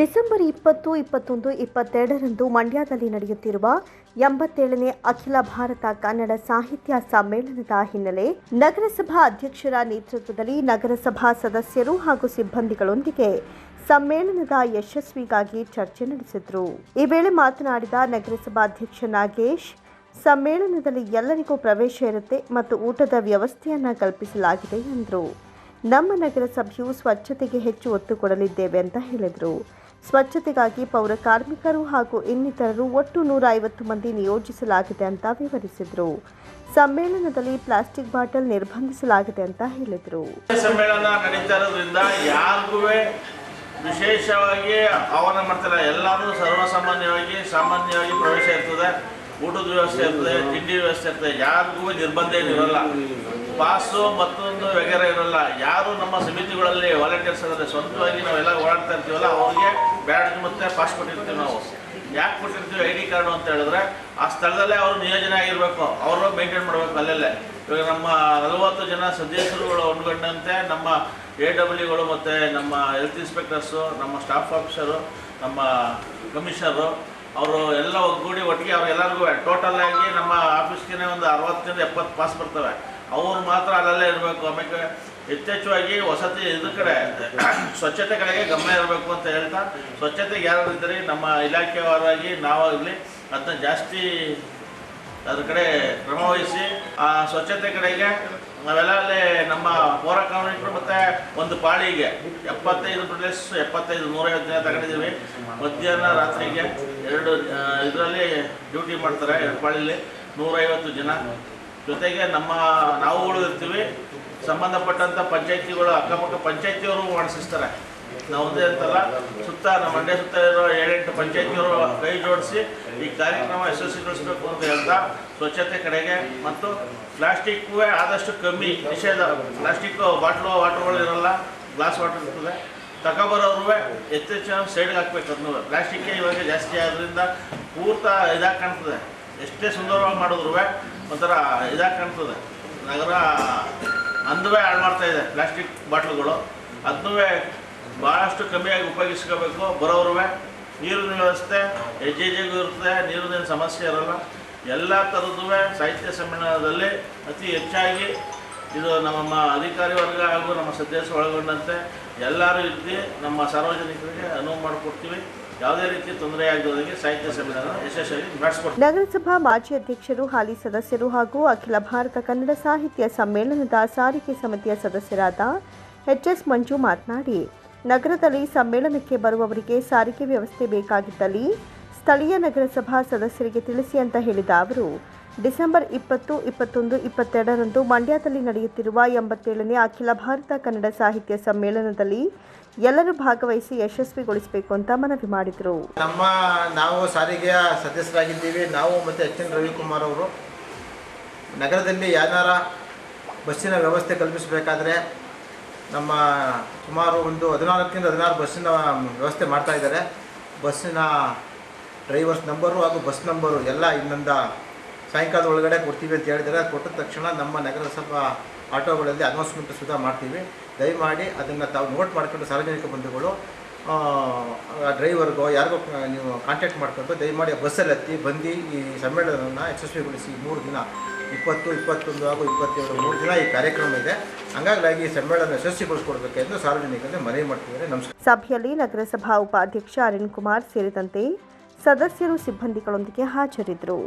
December ಇಪ್ಪತ್ತು, ಇಪ್ಪತ್ತೊಂದು, ಇಪ್ಪತ್ತೆರಡರಂದು ಮಂಡ್ಯದಲ್ಲಿ ನಡೆಯುತ್ತಿರುವ ಎಂಬತ್ತೇಳನೇ ಅಖಿಲ ಭಾರತ ಕನ್ನಡ ಸಾಹಿತ್ಯ ಸಮ್ಮೇಳನದ ಹಿನ್ನೆಲೆ ನಗರಸಭಾ ಅಧ್ಯಕ್ಷರ ನೇತೃತ್ವದಲ್ಲಿ ನಗರಸಭಾ ಸದಸ್ಯರು ಹಾಗೂ ಸಿಬ್ಬಂದಿಗಳೊಂದಿಗೆ ಸಮ್ಮೇಳನದ ಯಶಸ್ವಿಗಾಗಿ ಚರ್ಚೆ ನಡೆಸಿದರು. ಈ ವೇಳೆ ಮಾತನಾಡಿದ ನಗರಸಭಾಧ್ಯಕ್ಷ ನಾಗೇಶ್, ಸಮ್ಮೇಳನದಲ್ಲಿ ಎಲ್ಲರಿಗೂ ಪ್ರವೇಶ ಇರುತ್ತೆ ಮತ್ತು ಊಟದ ವ್ಯವಸ್ಥೆಯನ್ನು ಕಲ್ಪಿಸಲಾಗಿದೆ ಎಂದರು. ನಮ್ಮ ನಗರಸಭೆಯು ಸ್ವಚ್ಛತೆಗೆ ಹೆಚ್ಚು ಒತ್ತು ಕೊಡಲಿದ್ದೇವೆ ಅಂತ ಹೇಳಿದರು. ಸ್ವಚ್ಛತೆಗಾಗಿ ಪೌರ ಕಾರ್ಮಿಕರು ಹಾಗೂ ಇನ್ನಿತರರು ಒಟ್ಟು ನೂರ ಐವತ್ತು ಮಂದಿ ನಿಯೋಜಿಸಲಾಗಿದೆ ಅಂತ ವಿವರಿಸಿದರು. ಸಮ್ಮೇಳನದಲ್ಲಿ ಪ್ಲಾಸ್ಟಿಕ್ ಬಾಟಲ್ ನಿರ್ಬಂಧಿಸಲಾಗಿದೆ ಅಂತ ಹೇಳಿದರು. ಸಮ್ಮೇಳನ ನಡೀತಾ ಇರೋದ್ರಿಂದ ವಿಶೇಷವಾಗಿ ಆಹ್ವಾನ ಮಾಡ್ತಾರೆ ಎಲ್ಲರೂ ಸರ್ವಸಾಮಾನ್ಯವಾಗಿ ಸಾಮಾನ್ಯವಾಗಿ ಪ್ರವೇಶ ಇರ್ತದೆ. ಊಟದ ವ್ಯವಸ್ಥೆ ಇರ್ತದೆ, ತಿಂಡಿ ವ್ಯವಸ್ಥೆ ಇರ್ತದೆ. ಯಾರಿಗೂ ನಿರ್ಬಂಧ ಏನಿರಲ್ಲ ಪಾಸು ಮತ್ತೊಂದು ವಗೇರೆ ಇರಲ್ಲ. ಯಾರು ನಮ್ಮ ಸಮಿತಿಗಳಲ್ಲಿ ವಾಲಂಟಿಯರ್ಸ್ ಅಂದರೆ ಸ್ವಂತವಾಗಿ ನಾವೆಲ್ಲ ಓಡಾಡ್ತಾ ಇರ್ತೀವಲ್ಲ, ಅವ್ರಿಗೆ ಬ್ಯಾಡ್ಜ್ ಮತ್ತೆ ಪಾಸ್ ಕೊಟ್ಟಿರ್ತೀವಿ ನಾವು. ಯಾಕೆ ಕೊಟ್ಟಿರ್ತೀವಿ ಐ ಡಿ ಕಾರ್ಡು ಅಂತ ಹೇಳಿದ್ರೆ, ಆ ಸ್ಥಳದಲ್ಲೇ ಅವರು ನಿಯೋಜನೆ ಆಗಿರಬೇಕು. ಅವರು ಮೇಂಟೈನ್ ಮಾಡಬೇಕು ಅಲ್ಲಲ್ಲೇ. ಇವಾಗ ನಮ್ಮ ನಲವತ್ತು ಜನ ಸದಸ್ಯರುಗಳು ಒಳಗೊಂಡಂತೆ ನಮ್ಮ ಎ ಡಬ್ಲ್ಯೂಗಳು ಮತ್ತು ನಮ್ಮ ಹೆಲ್ತ್ ಇನ್ಸ್ಪೆಕ್ಟರ್ಸು ನಮ್ಮ ಸ್ಟಾಫ್ ಆಫೀಸರು ನಮ್ಮ ಕಮಿಷನರು ಅವರು ಎಲ್ಲ ಒಗ್ಗೂಡಿ ಒಟ್ಟಿಗೆ ಅವರೆಲ್ಲರಿಗೂ ಟೋಟಲ್ ಆಗಿ ನಮ್ಮ ಆಫೀಸ್ಗೆ ಒಂದು ಅರವತ್ತರಿಂದ ಎಪ್ಪತ್ತು ಪಾಸ್ ಬರ್ತವೆ. ಅವ್ರು ಮಾತ್ರ ಅಲ್ಲಲ್ಲೇ ಇರಬೇಕು. ಆಮೇಲೆ ಯಥೇಚ್ಛವಾಗಿ ವಸತಿ ಇದ್ರ ಕಡೆ ಸ್ವಚ್ಛತೆ ಕಡೆಗೆ ಗಮನ ಇರಬೇಕು ಅಂತ ಹೇಳ್ತಾ ಸ್ವಚ್ಛತೆಗೆ ಯಾರು ಇದ್ದರೆ ನಮ್ಮ ಇಲಾಖೆಯವರಾಗಿ ನಾವಾಗಲಿ ಅದನ್ನ ಜಾಸ್ತಿ ಅದ್ರ ಕಡೆ ಕ್ರಮ ವಹಿಸಿ, ಆ ಸ್ವಚ್ಛತೆ ಕಡೆಗೆ ನಾವೆಲ್ಲ ಅಲ್ಲಿ ನಮ್ಮ ಪೌರ ಕಾರ್ಮಿಕರು ಮತ್ತೆ ಒಂದು ಪಾಳಿಗೆ ಎಪ್ಪತ್ತೈದು ಪ್ರದೇಶ ಎಪ್ಪತ್ತೈದು ನೂರೈವತ್ತು ಜನ ತಗೊಂಡಿದ್ದೀವಿ. ಮಧ್ಯಾಹ್ನ ರಾತ್ರಿಗೆ ಎರಡು ಇದರಲ್ಲಿ ಡ್ಯೂಟಿ ಮಾಡ್ತಾರೆ, ಎರಡು ಪಾಳಿಲಿ ನೂರೈವತ್ತು ಜನ. ಜೊತೆಗೆ ನಮ್ಮ ನಾವುಗಳು ಇರ್ತೀವಿ ಸಂಬಂಧಪಟ್ಟಂಥ ಪಂಚಾಯತಿಗಳು, ಅಕ್ಕಪಕ್ಕ ಪಂಚಾಯತಿಯವರು ಮಾಡಿಸಿಸ್ತಾರೆ ನಾವು ಒಂದೇ ಅಂತಲ್ಲ, ಸುತ್ತ, ನಮ್ಮ ಮಂಡ್ಯ ಸುತ್ತ ಇರೋ ಏಳೆಂಟು ಪಂಚಾಯತಿಯವರು ಕೈ ಜೋಡಿಸಿ ಈ ಕಾರ್ಯಕ್ರಮ ಯಶಸ್ವಿಗೊಳಿಸಬೇಕು ಅಂತ ಹೇಳ್ತಾ, ಸ್ವಚ್ಛತೆ ಕಡೆಗೆ ಮತ್ತು ಪ್ಲಾಸ್ಟಿಕ್ಗೂ ಆದಷ್ಟು ಕಮ್ಮಿ ನಿಷೇಧ. ಪ್ಲಾಸ್ಟಿಕ್ ಬಾಟ್ಲು, ವಾಟ್ರ್ಗಳು ಇರೋಲ್ಲ, ಗ್ಲಾಸ್ ವಾಟರ್ ಇರ್ತದೆ ತಗೊಬರೋರು ಹೆಚ್ಚೆಚ್ಚು ಸೈಡ್ಗೆ ಹಾಕ್ಬೇಕು ಅದನ್ನು. ಪ್ಲಾಸ್ಟಿಕ್ಕೇ ಇವಾಗ ಜಾಸ್ತಿ ಆದ್ರಿಂದ ಪೂರ್ತ ಇದಾಗಿ ಕಾಣ್ತದೆ. ಎಷ್ಟೇ ಸುಂದರವಾಗಿ ಮಾಡಿದ್ರು ಒಂಥರ ಇದಾಗಿ ಕಾಣ್ತದೆ. ನಗರ ಅಂದವೇ ಹಾಳು ಮಾಡ್ತಾ ಇದೆ ಪ್ಲಾಸ್ಟಿಕ್ ಬಾಟ್ಲುಗಳು. ಅದನ್ನೂ ಭಾಳಷ್ಟು ಕಮ್ಮಿಯಾಗಿ ಉಪಯೋಗಿಸ್ಕೋಬೇಕು. ಬರೋರು ನೀರಿನ ವ್ಯವಸ್ಥೆ, ಹೆಜ್ಜೆಜ್ಜೆಗೂ ಇರುತ್ತೆ ನೀರಿನ ಸಮಸ್ಯೆ ಇರಲ್ಲ. ಎಲ್ಲ ಥರದ್ದು ಸಾಹಿತ್ಯ ಸಮ್ಮೇಳನದಲ್ಲಿ ಅತಿ ಹೆಚ್ಚಾಗಿ ಇದು ನಮ್ಮ ಅಧಿಕಾರಿ ವರ್ಗ ಹಾಗೂ ನಮ್ಮ ಸದಸ್ಯರು ಒಳಗೊಂಡಂತೆ ಎಲ್ಲರೂ ಇದ್ದು ನಮ್ಮ ಸಾರ್ವಜನಿಕರಿಗೆ ಅನುವು ಮಾಡಿಕೊಡ್ತೀವಿ. ನಗರಸಭಾ ಮಾಜಿ ಅಧ್ಯಕ್ಷರು, ಹಾಲಿ ಸದಸ್ಯರು ಹಾಗೂ ಅಖಿಲ ಭಾರತ ಕನ್ನಡ ಸಾಹಿತ್ಯ ಸಮ್ಮೇಳನದ ಸಾರಿಗೆ ಸಮಿತಿಯ ಸದಸ್ಯರಾದ ಎಚ್ ಎಸ್ ಮಂಜು ಮಾತನಾಡಿ, ನಗರದಲ್ಲಿ ಸಮ್ಮೇಳನಕ್ಕೆ ಬರುವವರಿಗೆ ಸಾರಿಗೆ ವ್ಯವಸ್ಥೆ ಬೇಕಾಗಿದ್ದಲ್ಲಿ ಸ್ಥಳೀಯ ನಗರಸಭಾ ಸದಸ್ಯರಿಗೆ ತಿಳಿಸಿ ಅಂತ ಹೇಳಿದ ಅವರು ಡಿಸೆಂಬರ್ ಇಪ್ಪತ್ತು, ಇಪ್ಪತ್ತೊಂದು, ಇಪ್ಪತ್ತೆರಡರಂದು ಮಂಡ್ಯದಲ್ಲಿ ನಡೆಯುತ್ತಿರುವ ಎಂಬತ್ತೇಳನೇ ಅಖಿಲ ಭಾರತ ಕನ್ನಡ ಸಾಹಿತ್ಯ ಸಮ್ಮೇಳನದಲ್ಲಿ ಎಲ್ಲರೂ ಭಾಗವಹಿಸಿ ಯಶಸ್ವಿಗೊಳಿಸಬೇಕು ಅಂತ ಮನವಿ ಮಾಡಿದರು. ನಮ್ಮ ನಾವು ಸಾರಿಗೆಯ ಸದಸ್ಯರಾಗಿದ್ದೀವಿ. ನಾವು ಮತ್ತು ಎಚ್ ಎನ್ ರವಿಕುಮಾರ್ ಅವರು. ನಗರದಲ್ಲಿ ಯಾವ್ದಾರ ಬಸ್ಸಿನ ವ್ಯವಸ್ಥೆ ಕಲ್ಪಿಸಬೇಕಾದ್ರೆ ನಮ್ಮ ಸುಮಾರು ಒಂದು ಹದಿನಾಲ್ಕರಿಂದ ಹದಿನಾರು ಬಸ್ಸಿನ ವ್ಯವಸ್ಥೆ ಮಾಡ್ತಾ ಇದ್ದಾರೆ. ಬಸ್ಸಿನ ಡ್ರೈವರ್ಸ್ ನಂಬರು ಹಾಗೂ ಬಸ್ ನಂಬರು ಎಲ್ಲ ಇನ್ನೊಂದು ಸಾಯಂಕಾಲದ ಒಳಗಡೆ ಕೊಡ್ತೀವಿ ಅಂತ ಹೇಳಿದರೆ ಕೊಟ್ಟ ತಕ್ಷಣ ನಮ್ಮ ನಗರಸಭಾ ಆಟೋಗಳಲ್ಲಿ ಅನೌನ್ಸ್ಮೆಂಟ್ ಸುಧಾ ಮಾಡ್ತೀವಿ. ದಯಮಾಡಿ ಅದನ್ನು ತಾವು ನೋಟ್ ಮಾಡ್ಕೊಂಡು ಸಾರ್ವಜನಿಕ ಬಂಧುಗಳು ಡ್ರೈವರ್ಗೋ ಯಾರಿಗೋ ನೀವು ಕಾಂಟ್ಯಾಕ್ಟ್ ಮಾಡ್ಕೊಂಡು ದಯಮಾಡಿ ಬಸ್ಸಲ್ಲಿ ಹತ್ತಿ ಬಂದು ಈ ಸಮ್ಮೇಳನವನ್ನು ಯಶಸ್ವಿಗೊಳಿಸಿ. ಮೂರು ದಿನ, ಇಪ್ಪತ್ತು, ಇಪ್ಪತ್ತೊಂದು ಹಾಗೂ ಇಪ್ಪತ್ತೇಳು, ಮೂರು ದಿನ ಈ ಕಾರ್ಯಕ್ರಮ ಇದೆ. ಹಂಗಾಗಿ ಈ ಸಮ್ಮೇಳನ ಯಶಸ್ವಿಗೊಳಿಸಿಕೊಡ್ಬೇಕೆಂದು ಸಾರ್ವಜನಿಕರಿಗೆ ಮನವಿ ಮಾಡ್ತಿದ್ದಾರೆ. ನಮಸ್ಕಾರ. ಸಭೆಯಲ್ಲಿ ನಗರಸಭಾ ಉಪಾಧ್ಯಕ್ಷ ಅರುಣ್ ಕುಮಾರ್ ಸೇರಿದಂತೆ ಸದಸ್ಯರು ಸಿಬ್ಬಂದಿಗಳೊಂದಿಗೆ ಹಾಜರಿದ್ದರು.